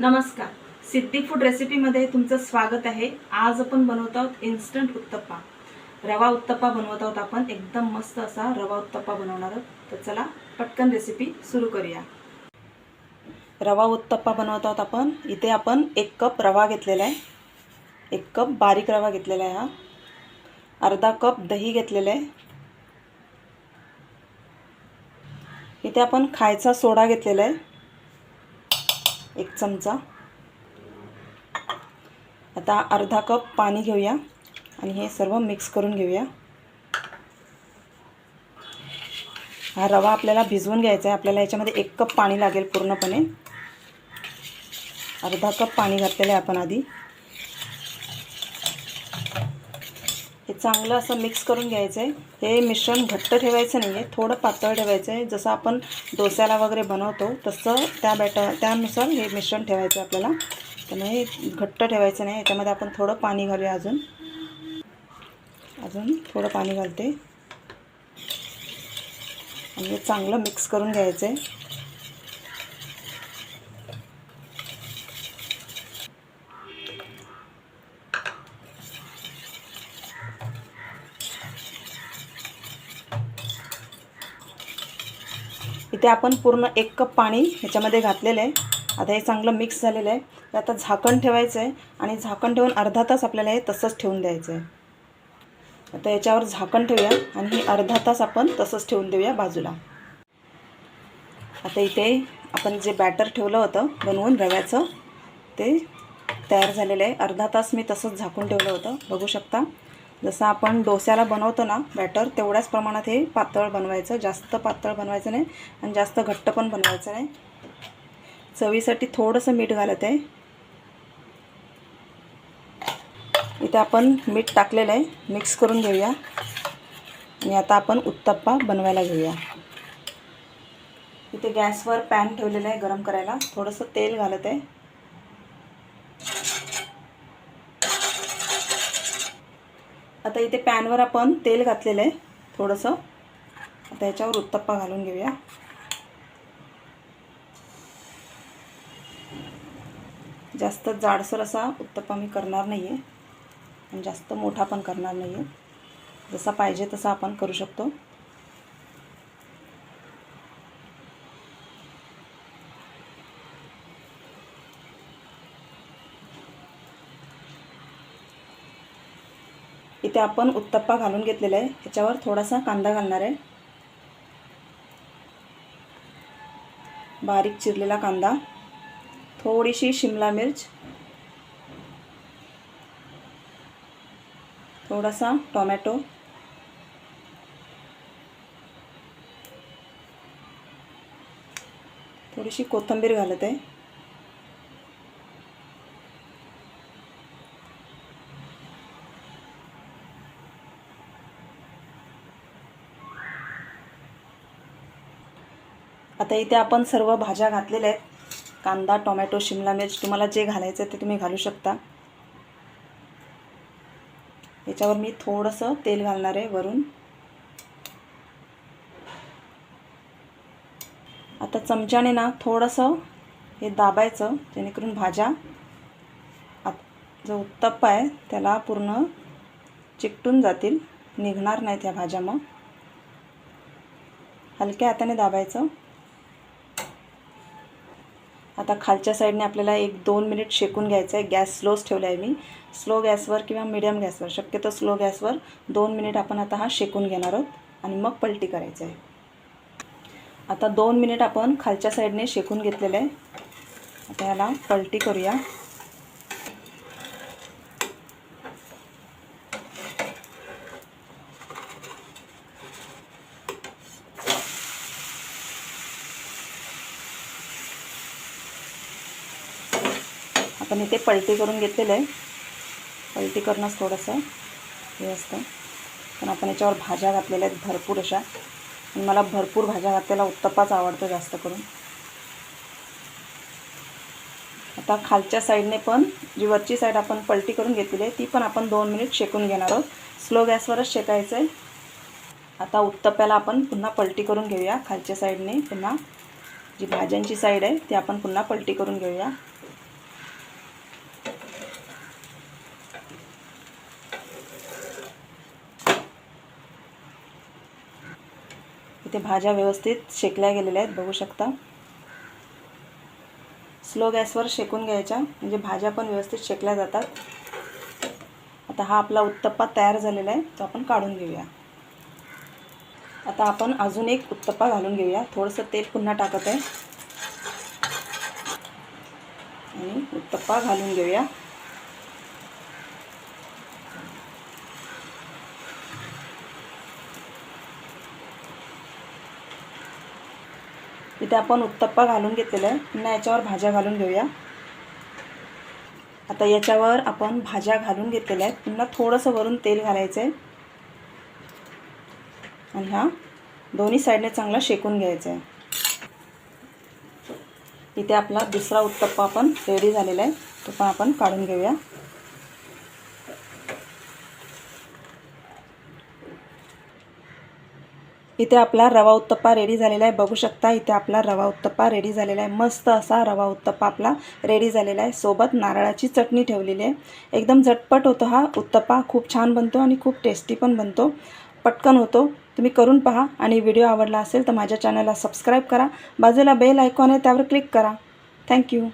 नमस्कार. सिद्धी फूड रेसिपीमध्ये तुमचं स्वागत आहे. आज आपण बनवत आहोत इन्स्टंट उत्तप्पा. रवा उत्तप्पा बनवत आहोत आपण. एकदम मस्त असा रवा उत्तप्पा बनवणार आहोत. तर चला पटकन रेसिपी सुरू करूया. रवा उत्तप्पा बनवत आहोत आपण. इथे आपण एक कप रवा घेतलेला आहे. एक कप बारीक रवा घेतलेला आहे हा. अर्धा कप दही घेतलेलं आहे. इथे आपण खायचा सोडा घेतलेला आहे. एक चमचा. आता अर्धा कप पाणी घेऊया आणि हे सर्व मिक्स करून घेऊया. हा रवा आपल्याला भिजवून घ्यायचा आहे. आपल्याला याच्यामध्ये एक कप पाणी लागेल पूर्णपणे. अर्धा कप पाणी घातलेलं आहे आपण आधी. चांगलं असं मिक्स करून घ्यायचं आहे हे मिश्रण घट्ट ठेवायचं नाही आहे थोडं पातळ ठेवायचं आहे जसं आपण डोस्याला वगैरे बनवतो तसं त्या बॅटर त्यानुसार हे मिश्रण ठेवायचं आहे आपल्याला त्यामुळे घट्ट ठेवायचं नाही याच्यामध्ये आपण थोडं पाणी घालूया अजून. अजून थोडं पाणी घालते. आणि हे चांगलं मिक्स करून घ्यायचं आहे ते आपण पूर्ण एक कप पाणी ह्याच्यामध्ये घातलेलं आहे. आता हे चांगलं मिक्स झालेलं आहे. हे आता झाकण ठेवायचं आहे आणि झाकण ठेवून अर्धा तास आपल्याला हे तसंच ठेवून द्यायचं आहे. आता याच्यावर झाकण ठेवूया आणि हे अर्धा तास आपण तसंच ठेवून देऊया बाजूला. आता इथे आपण जे बॅटर ठेवलं होतं बनवून रव्याचं ते तयार झालेलं आहे. अर्धा तास मी तसंच झाकून ठेवलं होतं. बघू शकता जसं आपण डोस्याला बनवतो ना बॅटर तेवढ्याच प्रमाणात हे पातळ बनवायचं. जास्त पातळ बनवायचं नाही आणि जास्त घट्ट पण बनवायचं नाही. चवीसाठी थोडंसं मीठ घालत आहे. इथे आपण मीठ टाकलेलं आहे. मिक्स करून घेऊया. आणि आता आपण उत्तप्पा बनवायला घेऊया. इथे गॅसवर पॅन ठेवलेलं आहे गरम करायला. थोडंसं तेल घालत आहे. आता इथे पॅनवर आपण तेल घातलेलं आहे थोडंसं. आता याच्यावर उत्तप्पा घालून घेऊया. जास्त जाडसर असा उत्तप्पा मी करणार नाही आहे आणि जास्त मोठा पण करणार नाही आहे जसा पाहिजे तसा आपण करू शकतो. इथे आपण उत्तप्पा घालून घेतलेला आहे. ह्याच्यावर थोडासा कांदा घालणार आहे. बारीक चिरलेला कांदा. थोडीशी शिमला मिर्च. थोडासा टोमॅटो. थोडीशी कोथिंबीर घालत आहे. आता इथे आपण सर्व भाज्या घातलेल्या आहेत. कांदा टोमॅटो शिमला मिर्च तुम्हाला जे घालायचं आहे ते तुम्ही घालू शकता. याच्यावर मी थोडंसं तेल घालणार आहे वरून. आता चमच्याने ना थोडंसं हे दाबायचं जेणेकरून भाज्या आत जो उत्तप्पा आहे त्याला पूर्ण चिकटून जातील निघणार नाहीत ह्या भाज्या मग. हलक्या हाताने दाबायचं. आता खालच्या साईडने आपल्याला एक दोन मिनिट शेकून घ्यायचं आहे गॅस स्लोच ठेवला आहे मी स्लो गॅसवर किंवा मिडियम गॅसवर शक्यतो स्लो गॅसवर दोन मिनिट आपण आता हा शेकून घेणार आहोत आणि मग पलटी करायचं आहे आता दोन मिनिट आपण खालच्या साईडने शेकून घेतलेलं आहे. आता ह्याला पलटी करूया. आपण इथे पलटी करून घेतलेलं आहे. पलटी करणंच थोडंसं हे असतं. पण आपण याच्यावर भाज्या घातलेल्या आहेत भरपूर अशा. आणि मला भरपूर भाज्या घातलेला उत्तप्पाच आवडतो जास्त करून. आता खालच्या साईडने पण जी वरची साईड आपण पलटी करून घेतलेली आहे ती पण आपण दोन मिनिट शेकून घेणार आहोत. स्लो गॅसवरच शेकायचं आहे आता उत्तप्प्याला आपण पुन्हा पलटी करून घेऊया. खालच्या साईडने पुन्हा जी भाज्यांची साईड आहे ती आपण पुन्हा पलटी करून घेऊया. इथे भाज्या व्यवस्थित शेकल्या गेलेल्या आहेत बघू शकता. स्लो गॅसवर शेकून घ्यायच्या म्हणजे भाज्या पण व्यवस्थित शेकल्या जातात. आता हा आपला उत्तप्पा तयार झालेला आहे तो आपण काढून घेऊया. आता आपण अजून एक उत्तप्पा घालून घेऊया. थोडंसं तेल पुन्हा टाकत आहे. आणि उत्तप्पा घालून घेऊया. इथे आपण उत्तप्पा घालून घेतलेला आहे. पुन्हा याच्यावर भाज्या घालून घेऊया. आता याच्यावर आपण भाज्या घालून घेतलेल्या आहेत. पुन्हा थोडंसं वरून तेल घालायचं आहे. आणि हा दोन्ही साईडने चांगला शेकून घ्यायचा आहे. इथे आपला दुसरा उत्तप्पा आपण रेडी झालेला आहे. तो पण आपण काढून घेऊया. इथे आपला रवा उत्तप्पा रेडी झालेला आहे. बघू शकता इथे आपला रवा उत्तप्पा रेडी झालेला आहे. मस्त असा रवा उत्तप्पा आपला रेडी झालेला आहे. सोबत नारळाची चटणी ठेवलेली आहे. एकदम झटपट होतो हा उत्तप्पा. खूप छान बनतो आणि खूप टेस्टी पण बनतो. पटकन होतो. तुम्ही करून पहा. आणि व्हिडिओ आवडला असेल तर माझ्या चॅनलला सबस्क्राईब करा. बाजूला बेल आयकॉन आहे त्यावर क्लिक करा. थँक्यू